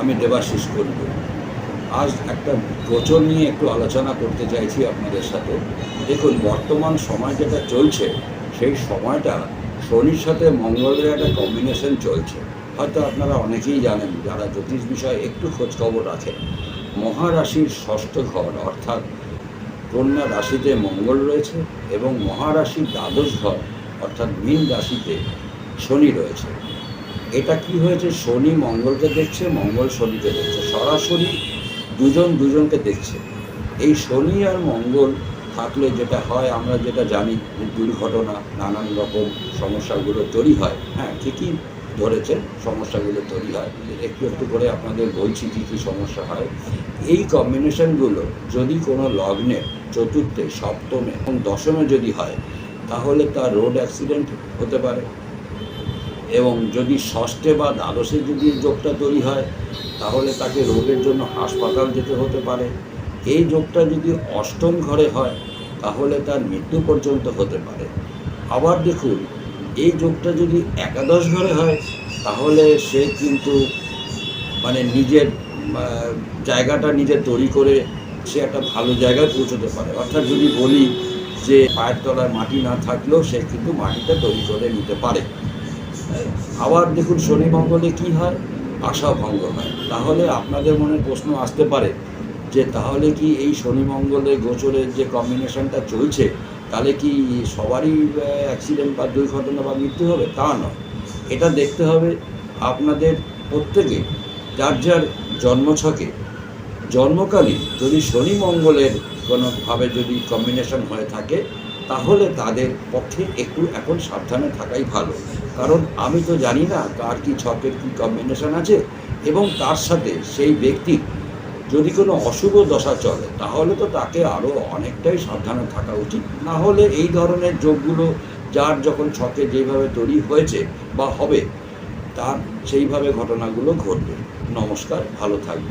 আমি দেবাশিস করব। আজ একটা গোচর নিয়ে একটু আলোচনা করতে চাইছি আপনাদের সাথে। দেখুন, বর্তমান সময় যেটা চলছে, সেই সময়টা শনির সাথে মঙ্গলের একটা কম্বিনেশন চলছে। হয়তো আপনারা অনেকেই জানেন, যারা জ্যোতিষ বিষয়ে একটু খোঁজখবর রাখেন, মহারাশির ষষ্ঠ ঘর, অর্থাৎ কন্যা রাশিতে মঙ্গল রয়েছে এবং মহারাশির দ্বাদশ ঘর, অর্থাৎ মীন রাশিতে শনি রয়েছে। এটা কি হয়েছে? শনি মঙ্গলকে দেখছে, মঙ্গল শনিকে দেখছে। সরাসরি দুজন দুজনকে দেখছে। এই শনি আর মঙ্গল থাকলে যেটা হয়, আমরা যেটা জানি দুর্ঘটনা, নানান রকম সমস্যাগুলো তৈরি হয়। হ্যাঁ ঠিকই ধরেছেন, সমস্যাগুলো তৈরি হয়। একটু একটু করে আপনাদের বলছি কী কী সমস্যা হয়। এই কম্বিনেশনগুলো যদি কোনো লগ্নে চতুর্থে, সপ্তমে এবং দশমে যদি হয়, তাহলে তার রোড অ্যাক্সিডেন্ট হতে পারে। এবং যদি ষষ্ঠে বা দ্বাদশে যদি যোগটা তৈরি হয়, তাহলে তাকে রোগের জন্য হাসপাতাল যেতে হতে পারে। এই যোগটা যদি অষ্টম ঘরে হয়, তাহলে তার মৃত্যু পর্যন্ত হতে পারে। আবার দেখুন, এই যোগটা যদি একাদশ ঘরে হয়, তাহলে সে কিন্তু মানে নিজের জায়গাটা নিজে তৈরি করে সে একটা ভালো জায়গায় পৌঁছতে পারে। অর্থাৎ যদি বলি যে পায়ের তলায় মাটি না থাকলেও সে কিন্তু মাটিটা তৈরি করে নিতে পারে। আবার দেখুন শনি মঙ্গলে কী হয়? আশা ভঙ্গ হয়। তাহলে আপনাদের মনে প্রশ্ন আসতে পারে যে তাহলে কি এই শনি মঙ্গলে গোচরের যে কম্বিনেশনটা চলছে, তাহলে কি সবারই অ্যাক্সিডেন্ট বা দুর্ঘটনা বা মৃত্যু হবে? তা নয়। এটা দেখতে হবে আপনাদের প্রত্যেকে, যার যার জন্মছকে জন্মকালীন যদি শনি মঙ্গলের কোনোভাবে যদি কম্বিনেশন হয়ে থাকে তাহলে তাদের পক্ষে একটু এখন সাবধানে থাকাই ভালো। কারণ আমি তো জানি না কার কি ছকের কী কম্বিনেশন আছে এবং তার সাথে সেই ব্যক্তির যদি কোনো অশুভ দশা চলে, তাহলে তো তাকে আরও অনেকটাই সাবধানে থাকা উচিত। না হলে এই ধরনের যোগগুলো যার যখন ছকে যেভাবে তৈরি হয়েছে বা হবে, তার সেইভাবে ঘটনাগুলো ঘটবে। নমস্কার, ভালো থাকবে